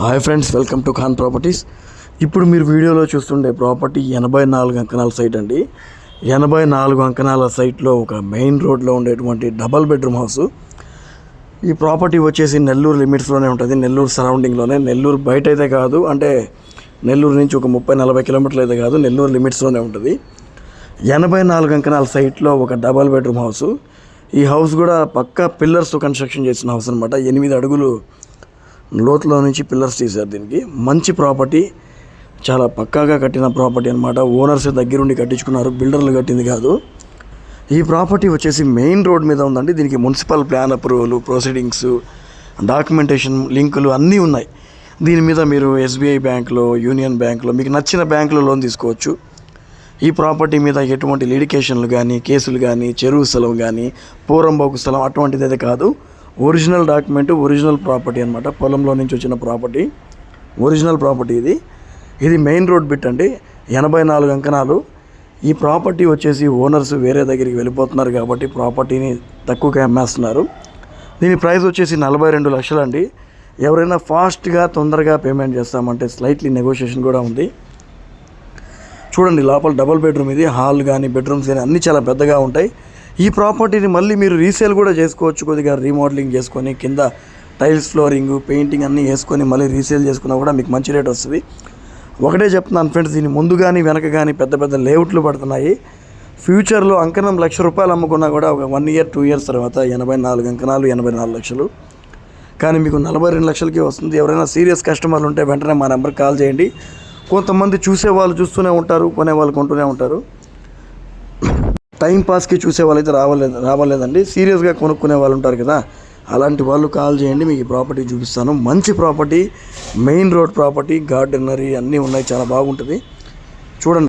Hi friends welcome to Khan properties ఇప్పుడు మీరు వీడియోలో చూస్తుండే ప్రాపర్టీ ఎనభై నాలుగు అంకణాల సైట్ అండి. ఎనభై నాలుగు అంకణాల సైట్లో ఒక మెయిన్ రోడ్లో ఉండేటువంటి డబల్ బెడ్రూమ్ హౌస్ ఈ ప్రాపర్టీ వచ్చేసి నెల్లూరు లిమిట్స్లోనే ఉంటుంది నెల్లూరు సరౌండింగ్లోనే నెల్లూరు బయట అయితే కాదు అంటే నెల్లూరు నుంచి ఒక ముప్పై నలభై కిలోమీటర్లు అయితే కాదు నెల్లూరు లిమిట్స్లోనే ఉంటుంది. ఎనభై నాలుగు అంకణాల సైట్లో ఒక డబల్ బెడ్రూమ్ హౌస్ ఈ హౌస్ కూడా పక్కా పిల్లర్స్ కన్స్ట్రక్షన్ చేసిన హౌస్ అనమాట ఎనిమిది అడుగులు లోతులో నుంచి పిల్లర్స్ తీశారు దీనికి. మంచి ప్రాపర్టీ చాలా పక్కాగా కట్టిన ప్రాపర్టీ అనమాట ఓనర్స్ దగ్గరుండి కట్టించుకున్నారు బిల్డర్లు కట్టింది కాదు. ఈ ప్రాపర్టీ వచ్చేసి మెయిన్ రోడ్ మీద ఉందండి. దీనికి municipal plan approval proceedings documentation లింకులు అన్నీ ఉన్నాయి. దీని మీద మీరు ఎస్బీఐ బ్యాంకులో యూనియన్ బ్యాంకులో మీకు నచ్చిన బ్యాంకులో లోన్ తీసుకోవచ్చు. ఈ ప్రాపర్టీ మీద ఎటువంటి లిడికేషన్లు కానీ కేసులు కానీ చెరువు స్థలం కానీ పూరంబోకు స్థలం అటువంటిది అయితే కాదు. ఒరిజినల్ డాక్యుమెంట్ ఒరిజినల్ ప్రాపర్టీ అనమాట పొలంలో నుంచి వచ్చిన ప్రాపర్టీ. ఒరిజినల్ ప్రాపర్టీ ఇది. ఇది మెయిన్ రోడ్ బిట్ అండి. ఎనభై నాలుగు అంకణాలు. ఈ ప్రాపర్టీ వచ్చేసి ఓనర్స్ వేరే దగ్గరికి వెళ్ళిపోతున్నారు కాబట్టి ప్రాపర్టీని తక్కువగా అమ్మేస్తున్నారు. దీని ప్రైస్ వచ్చేసి నలభై రెండు లక్షలు అండి ఎవరైనా ఫాస్ట్గా తొందరగా పేమెంట్ చేస్తామంటే స్లైట్లీ నెగోషియేషన్ కూడా ఉంది. చూడండి లోపల డబుల్ బెడ్రూమ్ ఇది. హాల్ కానీ బెడ్రూమ్స్ కానీ అన్నీ చాలా పెద్దగా ఉంటాయి. ఈ ప్రాపర్టీని మళ్ళీ మీరు రీసేల్ కూడా చేసుకోవచ్చు కొద్దిగా రీమోడలింగ్ చేసుకొని కింద టైల్స్ ఫ్లోరింగ్ పెయింటింగ్ అన్నీ వేసుకొని మళ్ళీ రీసేల్ చేసుకున్నా కూడా మీకు మంచి రేట్ వస్తుంది. ఒకటే చెప్తున్నాను ఫ్రెండ్స్ దీని ముందు కానీ వెనక కానీ పెద్ద పెద్ద లేఅవుట్లు పడుతున్నాయి. ఫ్యూచర్లో అంకణం లక్ష రూపాయలు అమ్ముకున్నా కూడా ఒక వన్ ఇయర్ టూ ఇయర్స్ తర్వాత ఎనభై నాలుగు అంకణాలు ఎనభై నాలుగు లక్షలు. కానీ మీకు నలభై రెండు లక్షలకి వస్తుంది. ఎవరైనా సీరియస్ కస్టమర్లు ఉంటే వెంటనే మా నెంబర్కి కాల్ చేయండి. కొంతమంది చూసే వాళ్ళు చూస్తూనే ఉంటారు కొనే వాళ్ళు కొంటూనే ఉంటారు. టైంపాస్కి చూసే వాళ్ళైతే రావలేదు రావలేదండి. సీరియస్గా కొనుక్కునే వాళ్ళు ఉంటారు కదా అలాంటి వాళ్ళు కాల్ చేయండి మీకు ప్రాపర్టీ చూపిస్తాను. మంచి ప్రాపర్టీ మెయిన్ రోడ్ ప్రాపర్టీ గార్డెనరీ అన్నీ ఉన్నాయి చాలా బాగుంటుంది. చూడండి.